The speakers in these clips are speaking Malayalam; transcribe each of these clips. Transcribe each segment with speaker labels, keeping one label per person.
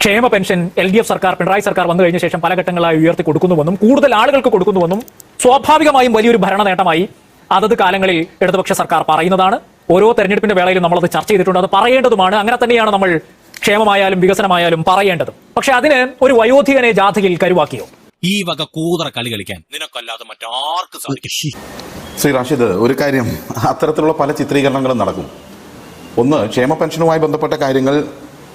Speaker 1: ക്ഷേമ പെൻഷൻ എൽ ഡി എഫ് സർക്കാർ പിണറായി സർക്കാർ വന്നു കഴിഞ്ഞ ശേഷം പല ഘട്ടങ്ങളായി ഉയർത്തി കൊടുക്കുന്നുവെന്നും കൂടുതൽ ആളുകൾക്ക് കൊടുക്കുന്നുവെന്നും സ്വാഭാവികമായും വലിയൊരു ഭരണ നേട്ടമായി അതത് കാലങ്ങളിൽ ഇടതുപക്ഷ സർക്കാർ പറയുന്നതാണ്. ഓരോ തെരഞ്ഞെടുപ്പിന്റെ വേളയിലും നമ്മൾ അത് ചർച്ച ചെയ്തിട്ടുണ്ട്. അത് പറയേണ്ടതുമാണ്. അങ്ങനെ തന്നെയാണ് നമ്മൾ ക്ഷേമമായാലും വികസനമായാലും പറയേണ്ടത്. പക്ഷെ അതിന് ഒരു വയോധികനെ ജാഥയിൽ കരുവാക്കിയോ?
Speaker 2: ഈ വക കൂതറ കളി കളിക്കാൻ നിനക്കല്ലാതെ മറ്റാർക്കും
Speaker 3: ശ്രീ റാഷിദ് ഒരു കാര്യം. അത്തരത്തിലുള്ള പല ചിത്രീകരണങ്ങളും നടക്കും. ഒന്ന് ക്ഷേമ പെൻഷനുമായി ബന്ധപ്പെട്ട കാര്യങ്ങൾ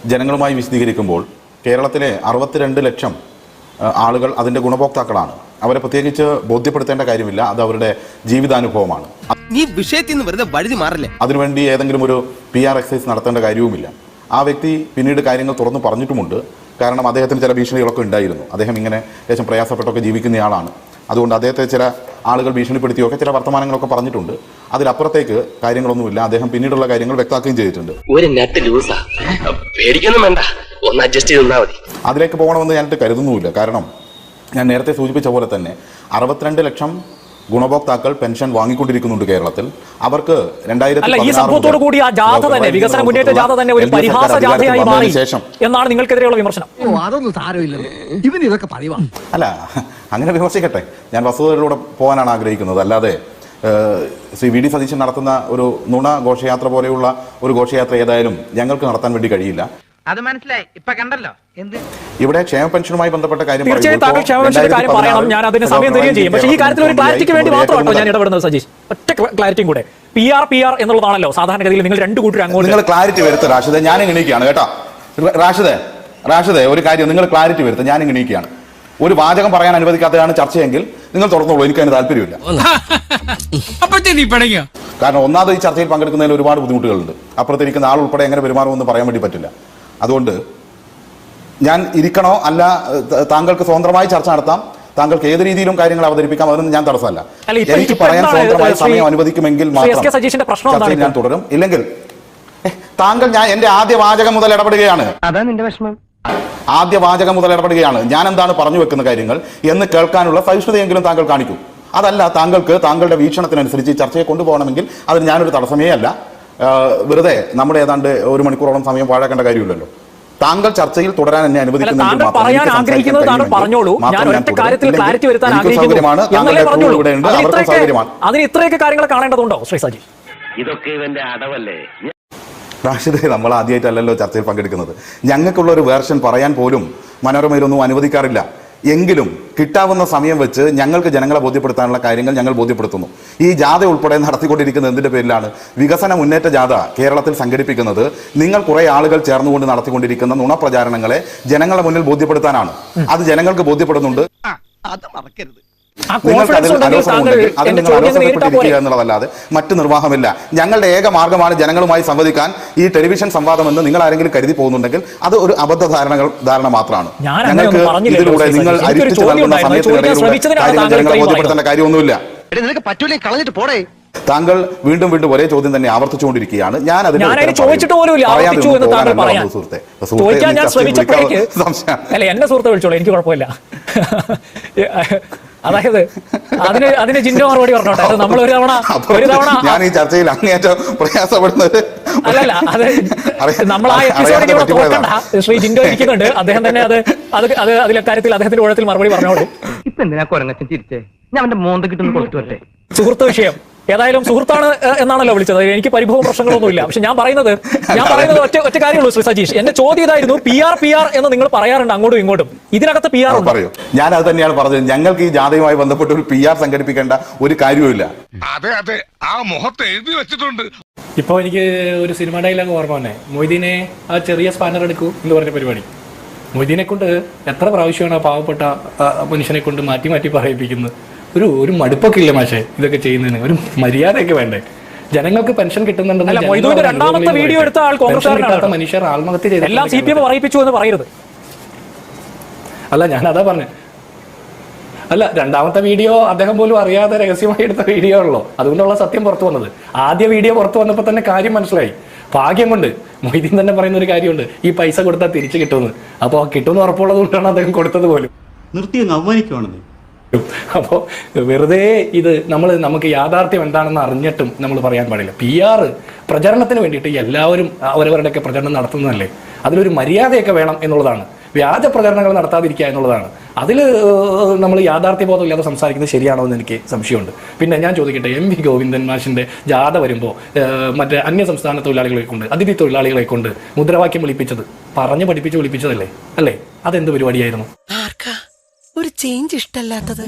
Speaker 3: ജനങ്ങളുമായി വിശദീകരിക്കുമ്പോൾ കേരളത്തിലെ അറുപത്തിരണ്ട് ലക്ഷം ആളുകൾ അതിന്റെ ഗുണഭോക്താക്കളാണ്. അവരെ പ്രത്യേകിച്ച് ബോധ്യപ്പെടുത്തേണ്ട കാര്യമില്ല. അത് അവരുടെ ജീവിതാനുഭവമാണ്.
Speaker 4: നീ വിഷയത്തിൽ നിന്ന് വെറുതെ വഴുതി മാറില്ലേ?
Speaker 3: അതിനുവേണ്ടി ഏതെങ്കിലും ഒരു പി ആർ എക്സൈസ് നടത്തേണ്ട കാര്യവുമില്ല. ആ വ്യക്തി പിന്നീട് കാര്യങ്ങൾ തുറന്നു പറഞ്ഞിട്ടുമുണ്ട്. കാരണം അദ്ദേഹത്തിന് ചില ഭീഷണികളൊക്കെ ഉണ്ടായിരുന്നു. അദ്ദേഹം ഇങ്ങനെ ലേശം പ്രയാസപ്പെട്ടൊക്കെ ജീവിക്കുന്നയാളാണ് അതുകൊണ്ട് അദ്ദേഹത്തെ ചില ആളുകൾ ഭീഷണിപ്പെടുത്തിയൊക്കെ ചില വർത്തമാനങ്ങളൊക്കെ പറഞ്ഞിട്ടുണ്ട്. അതിലപ്പുറത്തേക്ക് കാര്യങ്ങളൊന്നുമില്ല. അദ്ദേഹം പിന്നീടുള്ള കാര്യങ്ങൾ വ്യക്തമാക്കുകയും ചെയ്തിട്ടുണ്ട്.
Speaker 5: ഒരു നെറ്റ് ലൂസാ പേടിക്കൊന്നും വേണ്ട. ഒന്ന് അഡ്ജസ്റ്റ് ചെയ്ത് മതി.
Speaker 3: അതിലേക്ക് പോകണമെന്ന് ഞാനിട്ട് കരുതുന്നുമില്ല. കാരണം ഞാൻ നേരത്തെ സൂചിപ്പിച്ച പോലെ തന്നെ അറുപത്തിരണ്ട് ലക്ഷം ഗുണഭോക്താക്കൾ പെൻഷൻ വാങ്ങിക്കൊണ്ടിരിക്കുന്നുണ്ട് കേരളത്തിൽ. അവർക്ക് രണ്ടായിരത്തി
Speaker 1: അല്ല ഈ സംഭവത്തോടു കൂടി ആ ജാഥ തന്നെ വികസന മുന്നേറ്റ ജാഥ തന്നെ ഒരു പരിഹാസ ജാഥയായി മാറി
Speaker 3: ശേഷം.
Speaker 1: എന്നാണ് നിങ്ങൾക്കെതിരെയുള്ള വിമർശനം.
Speaker 6: അതൊന്നും സാരമില്ലെന്ന് ഇവൻ ഇതൊക്കെ പറയുവാ
Speaker 3: അല്ല അങ്ങനെ വിമർശിക്കട്ടെ. ഞാൻ വസ്തുതകളിലൂടെ പോകാനാണ് ആഗ്രഹിക്കുന്നത്. അല്ലാതെ ശ്രീ വി ഡി സതീശൻ നടത്തുന്ന ഒരു നുണ ഘോഷയാത്ര പോലെയുള്ള ഒരു ഘോഷയാത്ര ഏതായാലും ഞങ്ങൾക്ക് നടത്താൻ വേണ്ടി കഴിയില്ല.
Speaker 7: അത് മനസ്സിലായി. ഇപ്പൊ കണ്ടല്ലോ. എന്ത്?
Speaker 3: ഇവിടെ ക്ഷേമ പെൻഷനുമായി ബന്ധപ്പെട്ട കാര്യം
Speaker 1: തീർച്ചയായും താങ്കൾ
Speaker 3: പറയുമ്പോൾ
Speaker 1: ക്ഷേമപെൻഷന്റെ കാര്യം
Speaker 3: 2016
Speaker 1: പറയണം ഞാൻ അതിന് സമയം തരികയും ചെയ്യും. പക്ഷേ ഈ കാര്യത്തിൽ ഒരു ക്ലാരിറ്റിക്ക് വേണ്ടി മാത്രമാണോ ഞാൻ ഇടപെടുന്നത് സജീഷ് ഒറ്റ ക്ലാരിറ്റിയും കൂടെ. പി ആർ പി ആർ എന്നുള്ളതാണല്ലോ. സാധാരണഗതിയിൽ നിങ്ങൾ രണ്ട് കൂട്ടരും അങ്ങോട്ട്
Speaker 3: നിങ്ങൾ ക്ലാരിറ്റി വരുത്ത റാഷിദെ ഞാൻ എണീക്കുകയാണ് കേട്ടോ. റാഷിദെ റാഷിദെ ഒരു കാര്യം നിങ്ങൾ ക്ലാരിറ്റി വരുത്തുക ഞാൻ എണീക്കുകയാണ് ഒരു വാചകം പറയാൻ അനുവദിക്കാത്തതാണ് ചർച്ചയെങ്കിൽ നിങ്ങൾ തുറന്നോളൂ എനിക്ക് അതിന് താല്പര്യമില്ല കാരണം ഒന്നാമത് ഈ ചർച്ചയിൽ പങ്കെടുക്കുന്നതിൽ ഒരുപാട് ബുദ്ധിമുട്ടുകളുണ്ട്. അപ്പുറത്തിരിക്കുന്ന ആൾ ഉൾപ്പെടെ എങ്ങനെ പെരുമാറുമെന്ന് പറയാൻ വേണ്ടി പറ്റില്ല. അതുകൊണ്ട് ഞാൻ ഇരിക്കണോ അല്ല താങ്കൾക്ക് സ്വതന്ത്രമായി ചർച്ച നടത്താം. താങ്കൾക്ക് ഏത് രീതിയിലും കാര്യങ്ങൾ അവതരിപ്പിക്കാം അതൊന്നും ഞാൻ തടസ്സമല്ല. എനിക്ക് പറയാൻ സ്വതന്ത്രമായ സമയം അനുവദിക്കുമെങ്കിൽ മാത്രം ഞാൻ? തുടരും. ഇല്ലെങ്കിൽ താങ്കൾ ഞാൻ എന്റെ ആദ്യ വാചകം മുതൽ ഇടപെടുകയാണ്.
Speaker 7: അതാ നിന്റെ വിഷമം.
Speaker 3: ആദ്യ വാചകം മുതൽ ഇടപെടുകയാണ്. ഞാൻ എന്താണ് പറഞ്ഞു വെക്കുന്ന കാര്യങ്ങൾ എന്ന് കേൾക്കാനുള്ള സഹിഷ്ണുതയെങ്കിലും താങ്കൾ കാണിക്കും. അതല്ല താങ്കൾക്ക് താങ്കളുടെ വീക്ഷണത്തിനനുസരിച്ച് ചർച്ചയെ കൊണ്ടുപോകണമെങ്കിൽ അതിന് ഞാനൊരു തടസ്സമേ അല്ല വെറുതെ നമ്മുടെ ഏതാണ്ട് ഒരു മണിക്കൂറോളം സമയം പാഴാക്കേണ്ട കാര്യമില്ലല്ലോ. താങ്കൾ ചർച്ചയിൽ തുടരാൻ എന്നെ
Speaker 1: സജീഷ്
Speaker 5: ഇതൊക്കെ ഇവന്റെ അടവല്ലേ?
Speaker 3: റാഷിദ് നമ്മൾ ആദ്യമായിട്ടല്ലല്ലോ ചർച്ചയിൽ പങ്കെടുക്കുന്നത്. ഞങ്ങൾക്കുള്ള ഒരു വേർഷൻ പറയാൻ പോലും മനോരമയിലൊന്നും അനുവദിക്കാറില്ല. എങ്കിലും കിട്ടാവുന്ന സമയം വെച്ച് ഞങ്ങൾക്ക് ജനങ്ങളെ ബോധ്യപ്പെടുത്താനുള്ള കാര്യങ്ങൾ ഞങ്ങൾ ബോധ്യപ്പെടുത്തുന്നു. ഈ ജാഥ ഉൾപ്പെടെ നടത്തിക്കൊണ്ടിരിക്കുന്ന എന്തിന്റെ പേരിലാണ്? വികസന മുന്നേറ്റ ജാഥ കേരളത്തിൽ സംഘടിപ്പിക്കുന്നത് നിങ്ങൾ കുറേ ആളുകൾ ചേർന്നുകൊണ്ട് നടത്തിക്കൊണ്ടിരിക്കുന്ന നുണപ്രചാരണങ്ങളെ ജനങ്ങളുടെ മുന്നിൽ ബോധ്യപ്പെടുത്താനാണ്. അത് ജനങ്ങൾക്ക് ബോധ്യപ്പെടുന്നുണ്ട്.
Speaker 6: അത് മറക്കരുത്.
Speaker 3: നിങ്ങൾക്ക് അതിൽ നിങ്ങൾ എന്നുള്ളതല്ലാതെ മറ്റു നിർവാഹമില്ല. ഞങ്ങളുടെ ഏക മാർഗമാണ് ജനങ്ങളുമായി സംവദിക്കാൻ ഈ ടെലിവിഷൻ സംവാദം എന്ന് നിങ്ങൾ ആരെങ്കിലും കരുതി പോകുന്നുണ്ടെങ്കിൽ അത് ഒരു അബദ്ധ ധാരണകൾ ധാരണ മാത്രമാണ്.
Speaker 1: ഞങ്ങൾക്ക്
Speaker 3: ഇതിലൂടെ നിങ്ങൾ അരിപ്പിച്ചു
Speaker 1: ചോദ്യം
Speaker 3: നൽകുന്ന
Speaker 1: ഉണ്ടായിരുന്നു.
Speaker 3: സമയത്തിനിടയിലൂടെ കാര്യങ്ങൾ ജനങ്ങളെ ബോധ്യപ്പെടുത്തേണ്ട കാര്യമൊന്നുമില്ല.
Speaker 4: എടി നിനക്ക് പറ്റൂലേ കളഞ്ഞിട്ട് പോടേ.
Speaker 3: താങ്കൾ വീണ്ടും വീണ്ടും ഒരേ ചോദ്യം തന്നെ ആവർത്തിച്ചുകൊണ്ടിരിക്കുകയാണ്. ഞാൻ അതിന്
Speaker 1: അതിന് ചോദിച്ചിട്ട് പോലും ഇല്ല.
Speaker 3: പറയും.
Speaker 1: ആവർത്തിച്ചു എന്ന് താങ്കൾ പറയാൻ
Speaker 3: വന്നത് സുഹൃത്തെ.
Speaker 1: ശ്രമിച്ചപ്പോഴേക്ക് അല്ല എന്നെ സുഹൃത്തെ വിളിച്ചോളൂ. എനിക്ക് കുഴപ്പമില്ല. അതായത് അതിന് അതിന് ചിന്ത മറുപടി പറഞ്ഞോട്ടെ. അത് നമ്മൾ ഒരു തവണ ഒരു തവണ
Speaker 3: ഞാൻ ഈ ചർച്ചയിൽ അങ്ങേറ്റം പ്രയാസപ്പെടുന്നത്
Speaker 1: അല്ലല്ല അത് നമ്മൾ ആ എപ്പിസോഡിൽ ഇവിടെ തോക്കണ്ട ശ്രീ ജിൻഡോ ഇരിക്കുന്നുണ്ട്. അദ്ദേഹം തന്നെ അത് അത് അത് അതിലെ കാര്യത്തിൽ അദ്ദേഹത്തിന്റെ ഊഴത്തിൽ മറുപടി പറഞ്ഞോളൂ.
Speaker 7: ഇപ്പൊ എന്തിനാ കൊരങ്ങച്ചൻ ചിരിച്ചേ? ഞാൻ അവന്റെ മോന്ത കിട്ടുന്ന കൊടുത്തു വരട്ടെ
Speaker 1: സുഹൃത്ത് വിഷയം. ഏതായാലും സുഹൃത്താണ് എന്നാണല്ലോ വിളിച്ചത്. എനിക്ക് പരിഭവം പ്രശ്നങ്ങളൊന്നുമില്ല. പക്ഷെ ഞാൻ പറയുന്നത് ഞാൻ പറയുന്നത് ഒറ്റ ഒറ്റ കാര്യമുള്ളൂ ശ്രീ സജീഷ്. എന്റെ ചോദ്യം ഇതായിരുന്നു പി ആർ പി ആർ എന്ന് നിങ്ങൾ പറയാറുണ്ട് അങ്ങോട്ടും ഇങ്ങോട്ടും. ഇതിനകത്ത് പി ആർ
Speaker 3: പറയൂ. ഞാൻ അത് തന്നെയാണ് പറഞ്ഞത്. ഞങ്ങൾക്ക് ഈ ജാഥയുമായി ബന്ധപ്പെട്ട് ഒരു പി ആർ സംഘടിപ്പിക്കേണ്ട ഒരു കാര്യവുമില്ല.
Speaker 8: അതെ അതെ. ആ മുഖത്ത് എഴുതി വെച്ചിട്ടുണ്ട്.
Speaker 9: ഇപ്പോൾ എനിക്ക് ഒരു സിനിമ ഡയലോഗ് ഓർമ്മ തന്നെ മൊയ്തീനെ ആ ചെറിയ സ്പാനർ എടുക്കൂ എന്ന് പറഞ്ഞ പരിപാടി. മൊയ്തീനെ കൊണ്ട് എത്ര പ്രാവശ്യമാണ് ആ പാവപ്പെട്ട മനുഷ്യനെ കൊണ്ട് മാറ്റി മാറ്റി പറയിപ്പിക്കുന്നത്? ഒരു ഒരു മടുപ്പൊക്കെ ഇല്ല മാഷെ ഇതൊക്കെ ചെയ്യുന്നതിന്? ഒരു മര്യാദയൊക്കെ വേണ്ടേ? ജനങ്ങൾക്ക് പെൻഷൻ കിട്ടുന്നുണ്ടെന്ന്
Speaker 1: രണ്ടാമത്തെ വീഡിയോ. എടുത്ത ആൾ.
Speaker 9: മനുഷ്യർ ആത്മഹത്യ ചെയ്ത്
Speaker 1: എല്ലാം സി പി എം പറയിപ്പിച്ചു എന്ന് പറയരുത്.
Speaker 9: അല്ല ഞാൻ അതാ പറഞ്ഞു. അല്ല രണ്ടാമത്തെ വീഡിയോ അദ്ദേഹം പോലും അറിയാതെ രഹസ്യമായി എടുത്ത വീഡിയോ ഉള്ളൂ? അതുകൊണ്ടുള്ള സത്യം പുറത്തു വന്നത്. ആദ്യ വീഡിയോ പുറത്തു വന്നപ്പോൾ തന്നെ കാര്യം മനസ്സിലായി. ഭാഗ്യം കൊണ്ട് മൊയ്തീൻ തന്നെ പറയുന്ന ഒരു കാര്യമുണ്ട്. ഈ പൈസ കൊടുത്താൽ തിരിച്ചു കിട്ടുമെന്ന്. അപ്പോൾ കിട്ടുമെന്ന് ഉറപ്പുള്ളത് കൊണ്ടാണ് അദ്ദേഹം കൊടുത്തത് പോലും.
Speaker 10: നിർത്തി അങ്ങ് അവമാനിക്കുവാണെന്നേ.
Speaker 9: അപ്പോൾ വെറുതെ ഇത് നമ്മൾ നമുക്ക് യാഥാർത്ഥ്യം എന്താണെന്ന് അറിഞ്ഞിട്ടും നമ്മൾ പറയാൻ പാടില്ല. പി ആർ പ്രചരണത്തിന് വേണ്ടിയിട്ട് എല്ലാവരും അവരവരുടെയൊക്കെ പ്രചരണം നടത്തുന്നതല്ലേ? അതിലൊരു മര്യാദയൊക്കെ വേണം എന്നുള്ളതാണ്. വ്യാജ പ്രചരണങ്ങൾ നടത്താതിരിക്കുക എന്നുള്ളതാണ്. അതിൽ നമ്മൾ യാഥാർത്ഥ്യബോധമില്ലാതെ സംസാരിക്കുന്നത് ശരിയാണോ എന്ന് എനിക്ക് സംശയമുണ്ട്. പിന്നെ ഞാൻ ചോദിക്കട്ടെ എം വി ഗോവിന്ദൻ മാഷിന്റെ ജാഥ വരുമ്പോൾ മറ്റേ അന്യ സംസ്ഥാന തൊഴിലാളികളെ കൊണ്ട് അതിഥി തൊഴിലാളികളെ കൊണ്ട് മുദ്രാവാക്യം വിളിപ്പിച്ചത് പറഞ്ഞു പഠിപ്പിച്ച് വിളിപ്പിച്ചതല്ലേ? അല്ലേ? അതെന്ത് പരിപാടിയായിരുന്നു?
Speaker 4: ചേഞ്ച് ഇഷ്ടല്ലാത്തത്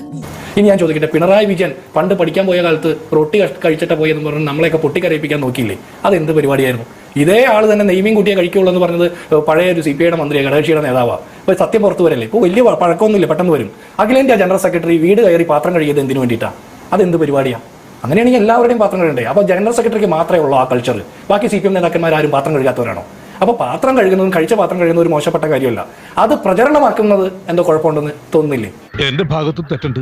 Speaker 9: ഇനി ഞാൻ ചോദിക്കട്ടെ പിണറായി വിജയൻ പണ്ട് പഠിക്കാൻ പോയ കാലത്ത് റൊട്ടി കഴിച്ചിട്ട് പോയെന്ന് പറഞ്ഞ് നമ്മളെയൊക്കെ പൊട്ടിക്കരയിപ്പിക്കാൻ നോക്കിയില്ലേ? അത് എന്ത് പരിപാടിയായിരുന്നു? ഇതേ ആൾ തന്നെ നെയ്മീൻ കുട്ടിയെ കഴിക്കുള്ളൂ എന്ന് പറഞ്ഞത് പഴയ ഒരു സി പി ഐയുടെ മന്ത്രിയെ ഘടകക്ഷിയുടെ നേതാവാണ് ഇപ്പൊ സത്യം പുറത്തു വരല്ലേ? ഇപ്പോൾ വലിയ പഴക്കമൊന്നുമില്ല പെട്ടെന്ന് വരും. അഖിലേന്ത്യാ ജനറൽ സെക്രട്ടറി വീട് കയറി പാത്രം കഴിയത് എന്തിനു വേണ്ടിയിട്ടാണ് അതെന്ത് പരിപാടിയാണ് അങ്ങനെയാണെങ്കിൽ എല്ലാവരുടെയും പാത്രം കഴുകണ്ടേ? അപ്പോൾ ജനറൽ സെക്രട്ടറിക്ക് മാത്രമേ ഉള്ളൂ ആ കൾച്ചർ ബാക്കി സി പി എം നേതാക്കന്മാരും പാത്രം കഴുകാത്തവരാണോ? അപ്പോൾ പാത്രം കഴുകുന്നതും കഴിച്ച പാത്രം കഴുകുന്നതും ഒരു മോശപ്പെട്ട കാര്യമല്ല. അത് പ്രചരണമാക്കുന്നത് എന്തോ കുഴപ്പമുണ്ടെന്ന് തോന്നുന്നില്ലേ?
Speaker 8: എന്റെ ഭാഗത്ത് തെറ്റുണ്ട്.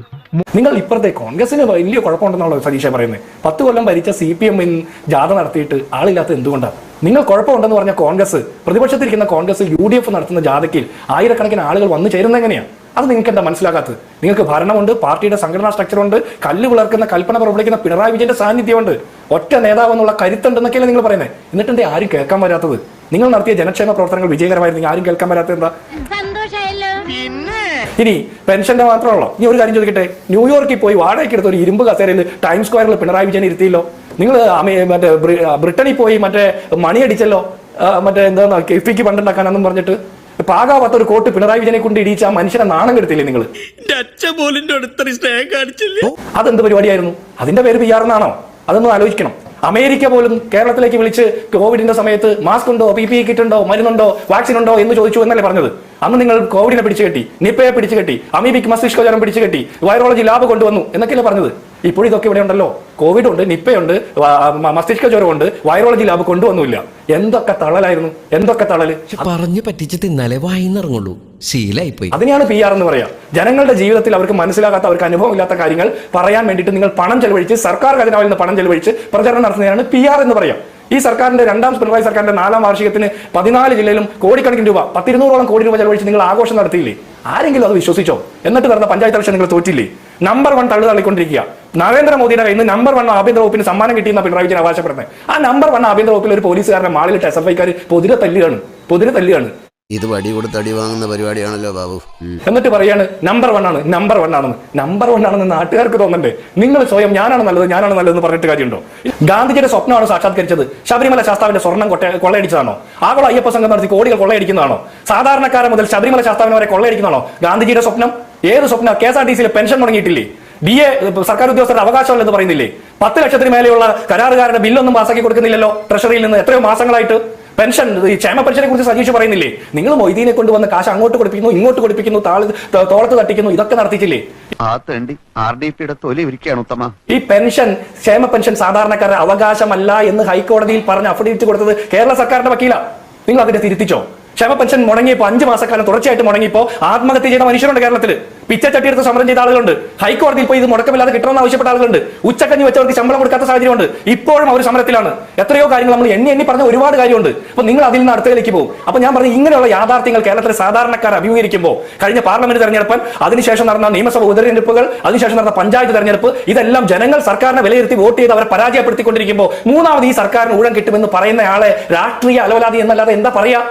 Speaker 9: നിങ്ങൾ ഇപ്പുറത്തെ കോൺഗ്രസിന് വലിയ കുഴപ്പമുണ്ടെന്നുള്ള സതീശ പറയുന്നത്? പത്ത് കൊല്ലം ഭരിച്ച സി പി എം ജാഥ നടത്തിയിട്ട് ആളില്ലാത്ത എന്തുകൊണ്ടാണ് നിങ്ങൾ കുഴപ്പമുണ്ടെന്ന് പറഞ്ഞ കോൺഗ്രസ് പ്രതിപക്ഷത്തിരിക്കുന്ന കോൺഗ്രസ് യു ഡി എഫ് നടത്തുന്ന ജാഥയ്ക്ക് ആയിരക്കണക്കിന് ആളുകൾ വന്നു ചേരുന്നത് എങ്ങനെയാണ് അത് നിങ്ങൾക്ക് എന്താ മനസ്സിലാകാത്തത്? നിങ്ങൾക്ക് ഭരണമുണ്ട് പാർട്ടിയുടെ സംഘടനാ സ്ട്രക്ചറുണ്ട് കല്ല് വിളർക്കുന്ന കൽപ്പന പ്രബലിക്കുന്ന പിണറായി വിജയന്റെ സാന്നിധ്യമുണ്ട്. ഒറ്റ നേതാവ് എന്നുള്ള കരുത്തുണ്ടെന്നൊക്കെയല്ലേ നിങ്ങൾ പറയുന്നത്? എന്നിട്ട് എന്തേ ആരും കേൾക്കാൻ വരാത്തത്? നിങ്ങൾ നടത്തിയ ജനക്ഷേമ പ്രവർത്തനങ്ങൾ വിജയകരമായിരുന്നു ആരും കേൾക്കാൻ വരാത്തത് എന്താ?
Speaker 11: സന്തോഷായല്ലോ
Speaker 9: ഇനി പെൻഷന്റെ മാത്രമല്ലോ ഇനി ഒരു കാര്യം ചോദിക്കട്ടെ? ന്യൂയോർക്കിൽ പോയി വാടകയ്ക്ക് എടുത്ത ഒരു ഇരുമ്പ് കസേരയിൽ ടൈം സ്ക്വയറിൽ പിണറായി വിജയൻ ഇരുത്തിയല്ലോ. നിങ്ങൾ മറ്റേ ബ്രിട്ടനിൽ പോയി മറ്റേ മണി അടിച്ചല്ലോ മറ്റേ എന്താ കിഫിക്ക് പണ്ടുണ്ടാക്കാനെന്നും പറഞ്ഞിട്ട്. പാകാവാത്ത ഒരു കോട്ട് പിണറായി വിജയനെ കൊണ്ട് ഇടിയിച്ച ആ മനുഷ്യനെ നാണം കെടുത്തില്ലേ നിങ്ങൾ? അതെന്ത് പരിപാടിയായിരുന്നു? അതിന്റെ പേര് പി ആർ എന്നാണോ? അതൊന്നും ആലോചിക്കണം. അമേരിക്ക പോലും കേരളത്തിലേക്ക് വിളിച്ച് കോവിഡിന്റെ സമയത്ത് മാസ്ക് ഉണ്ടോ പി പി കിറ്റ് ഉണ്ടോ മരുന്നുണ്ടോ വാക്സിൻ ഉണ്ടോ എന്ന് ചോദിച്ചു എന്നല്ലേ പറഞ്ഞത്? അന്ന് നിങ്ങൾ കോവിഡിനെ പിടിച്ചു കെട്ടി നിപ്പയെ പിടിച്ചു കെട്ടി അമീബിക് മസ്തിഷ്കജ്വരം പിടിച്ചു കെട്ടി വൈറോളജി ലാബ് കൊണ്ടുവന്നു എന്നൊക്കെയല്ലേ പറഞ്ഞത്? ഇപ്പോൾ ഇതൊക്കെ ഇവിടെ ഉണ്ടല്ലോ. കോവിഡ് ഉണ്ട് നിപ്പയുണ്ട് മസ്തിഷ്ക ജ്വരമുണ്ട് വൈറോളജി ലാബ് കൊണ്ടുവന്നില്ല എന്തൊക്കെ തളലായിരുന്നു എന്തൊക്കെ തളൽ
Speaker 4: പറഞ്ഞു പറ്റിച്ച് തിന്നാലേ വായിന്നിറങ്ങുള്ളൂ ശീലായിപ്പോയി.
Speaker 9: അതിനെയാണ് പി ആർ എന്ന് പറയാ. ജനങ്ങളുടെ ജീവിതത്തിൽ അവർക്ക് മനസ്സിലാകാത്ത അവർക്ക് അനുഭവമില്ലാത്ത കാര്യങ്ങൾ പറയാൻ വേണ്ടിയിട്ട് നിങ്ങൾ പണം ചെലവഴിച്ച് സർക്കാർ ഖജനാവിൽ നിന്ന് പണം ചെലവഴിച്ച് പ്രചരണം നടത്തുന്നതാണ് പി ആർ എന്ന് പറയാം. ഈ സർക്കാരിന്റെ രണ്ടാം പിണറായി സർക്കാരിന്റെ നാലാം വാർഷികത്തിന് പതിനാല് ജില്ലയിലും കോടിക്കണക്കിന് രൂപ പത്തിരുന്നൂറോളം കോടി രൂപ ചെലവഴിച്ച് നിങ്ങൾ ആഘോഷം നടത്തിയില്ലേ? ആരെങ്കിലും അത് വിശ്വസിച്ചോ? എന്നിട്ട് നടന്ന പഞ്ചായത്ത് ഇലക്ഷൻ നിങ്ങൾ തോറ്റില്ലേ? നമ്പർ വൺ തള്ളു തള്ളിക്കൊണ്ടിരിക്കുക. നരേന്ദ്രമോദിയുടെ കയ്യിൽ നിന്ന് നമ്പർ വൺ ആഭ്യന്തര വകുപ്പിന് സമ്മാനം കിട്ടിയെന്ന പിണറായി വിജയൻ അവകാശപ്പെടുന്നത്. ആ നമ്പർ വൺ ആഭ്യന്തര വകുപ്പിൽ ഒരു പോലീസുകാരനെ മാളിലിട്ട് എസ് എഫ് ഐക്കാർ പൊതിരെ തല്ലുകയാണ്. പൊതിരെ തല്ലുകയാണ്.
Speaker 6: ഇത് വടി കൊടുത്ത് അടി വാങ്ങുന്ന പരിപാടിയാണല്ലോ ബാബു.
Speaker 9: എന്നിട്ട് പറയാണ് നമ്പർ വൺ ആണ് നമ്പർ വൺ ആണെന്ന്. നമ്പർ വൺ ആണെന്ന് നാട്ടുകാർക്ക് തോന്നണ്ടേ? നിങ്ങൾ സ്വയം ഞാനാണ് നല്ലത് ഞാനാണ് നല്ലതെന്ന് പറഞ്ഞിട്ട് കാര്യമുണ്ടോ? ഗാന്ധിജിയുടെ സ്വപ്നമാണ് സാക്ഷാത്കരിച്ചത്. ശബരിമല ശാസ്താവിന്റെ സ്വർണം കൊട്ട കൊള്ളയടിച്ചതാണോ? ആഗോള അയ്യപ്പ സംഘം നടത്തി കോടികൾ കൊള്ളയടിക്കുന്നതാണോ? സാധാരണക്കാരൻ മുതൽ ശബരിമല ശാസ്താവിനെ വരെ കൊള്ളയടിക്കുന്നതാണോ? ഗാന്ധിജിയുടെ സ്വപ്നം? ഏത് സ്വപ്നം കെ എസ് ആർ ടി സിയിലെ പെൻഷൻ മുടങ്ങിയിട്ടില്ലേ? ഡി എ സർക്കാർ ഉദ്യോഗസ്ഥരുടെ അവകാശമല്ലെന്ന് പറയുന്നില്ലേ? പത്ത് ലക്ഷത്തിന് മേലെയുള്ള കരാറുകാരുടെ ബില്ലൊന്നും പാസാക്കി കൊടുക്കുന്നില്ലല്ലോ ട്രഷറിയിൽ നിന്ന് എത്രയോ മാസങ്ങളായിട്ട്. പെൻഷൻ ഈ ക്ഷേമ പെൻഷനെ കുറിച്ച് സജീഷ് പറയുന്നില്ലേ? നിങ്ങൾ മൊയ്തീനെ കൊണ്ടുവന്ന് കാശ് അങ്ങോട്ട് കൊടുപ്പിക്കുന്നു ഇങ്ങോട്ട് കൊടുപ്പിക്കുന്നു താൾ തോളത്ത് തട്ടിക്കുന്നു ഇതൊക്കെ
Speaker 6: നടത്തിച്ചില്ലേ
Speaker 9: ഈ പെൻഷൻ ക്ഷേമ പെൻഷൻ സാധാരണക്കാരുടെ അവകാശമല്ല എന്ന് ഹൈക്കോടതിയിൽ പറഞ്ഞ് അഫിഡവിറ്റ് കൊടുത്തത് കേരള സർക്കാരിന്റെ വക്കീല. നിങ്ങൾ അതിനെ തിരുത്തിച്ചോ? ക്ഷേമ പെൻഷൻ മുടങ്ങിയപ്പോൾ അഞ്ച് മാസക്കാലം തുടർച്ചയായിട്ട് മുടങ്ങിയപ്പോൾ ആത്മഹത്യ ചെയ്ത മനുഷ്യരുണ്ട് കേരളത്തിൽ പിച്ചച്ചട്ടി എടുത്ത് സമരം ചെയ്ത ആളുകളുണ്ട്. ഹൈക്കോടതിയിൽ പോയി ഇത് മുടക്കമില്ലാതെ കിട്ടണമെന്ന് ആവശ്യപ്പെട്ട ആളുകളുണ്ട്. ഉച്ചക്കഞ്ഞി വെച്ചവർക്ക് ശമ്പളം കൊടുക്കാത്ത സാഹചര്യമുണ്ട്. ഇപ്പോഴും അവർ സമരത്തിലാണ്. എത്രയോ കാര്യങ്ങൾ നമ്മൾ എണ്ണി എണ്ണി പറഞ്ഞ ഒരുപാട് കാര്യമുണ്ട്. അപ്പൊ നിങ്ങൾ അതിൽ നിന്ന് അടുത്തേക്ക് പോകും. അപ്പൊ ഞാൻ പറഞ്ഞു ഇങ്ങനെയുള്ള യാഥാർത്ഥ്യങ്ങൾ കേരളത്തിലെ സാധാരണക്കാർ അഭിമുഖീകരിക്കുമ്പോൾ കഴിഞ്ഞ പാർലമെന്റ് തെരഞ്ഞെടുപ്പ് അതിനുശേഷം നടന്ന നിയമസഭ ഉപതെരഞ്ഞെടുപ്പുകൾ അതിനുശേഷം നടന്ന പഞ്ചായത്ത് തെരഞ്ഞെടുപ്പ് ഇതെല്ലാം ജനങ്ങൾ സർക്കാരിനെ വിലയിരുത്തി വോട്ട് ചെയ്ത് അവരെ പരാജയപ്പെടുത്തിക്കൊണ്ടിരിക്കുമ്പോൾ മൂന്നാമത് ഈ സർക്കാരിന് ഊഴം കിട്ടുമെന്ന് പറയുന്ന ആളെ രാഷ്ട്രീയ അലവലാതി എന്നല്ലാതെ എന്താ പറയാ?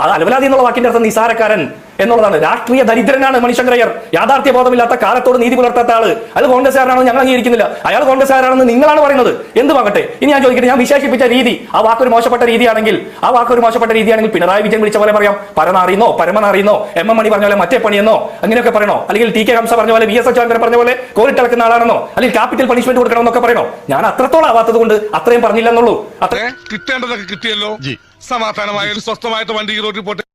Speaker 9: അത് അലവലാതി എന്നുള്ള വാക്കിന്റെ അർത്ഥം നിസാരക്കാരൻ എന്നുള്ളതാണ്. രാഷ്ട്രീയ ദരിദ്രനാണ് മണിശങ്കരയ്യർ. യാഥാർത്ഥ്യ ബോധമില്ലാത്ത കാലത്തോട് നീതി പുലർത്താത്ത ആൾ. അത് കോൺഗ്രസ്സുകാരനാണെന്ന് ഞങ്ങൾ അംഗീകരിക്കുന്നില്ല. അയാൾ കോൺഗ്രസ്സുകാരാണെന്ന് നിങ്ങളാണ് പറയുന്നത്. എന്തുമാകട്ടെ? ഇനി ഞാൻ ചോദിക്കട്ടെ ഞാൻ വിശേഷിപ്പിച്ച രീതി. ആ വാക്കൊരു മോശപ്പെട്ട രീതിയാണെങ്കിൽ ആ വാക്കൊരു മോശപ്പെട്ട രീതിയാണെങ്കിൽ പിണറായി വിജയൻ വിളിച്ച പോലെ പറയാം. പരനാറിയുന്നോ പരമനാറിയുന്നോ എം എം മണി പറഞ്ഞ പോലെ മറ്റേ പണിയെന്നോ അങ്ങനെയൊക്കെ പറയണോ? അല്ലെങ്കിൽ ടി കെ ഹംസ പറഞ്ഞ പോലെ വി എസ് അച്യുതൻ പറഞ്ഞ പോലെ കോരിട്ടിളക്കുന്ന ആളാണെന്നോ? അല്ലെങ്കിൽ ക്യാപിറ്റൽ പണിഷ്മെന്റ് കൊടുക്കണമെന്നൊക്കെ പറയണോ? ഞാൻ അത്രത്തോളം ആവാത്തത് കൊണ്ട് അത്രയും പറഞ്ഞില്ലെന്നുള്ളൂ. അത്ര
Speaker 8: കിട്ടേണ്ടതൊക്കെ കിട്ടിയല്ലോ. സമാധാനമായ ഒരു സ്വസ്ഥമായിട്ട് വണ്ടി ஓட்டு போட்ட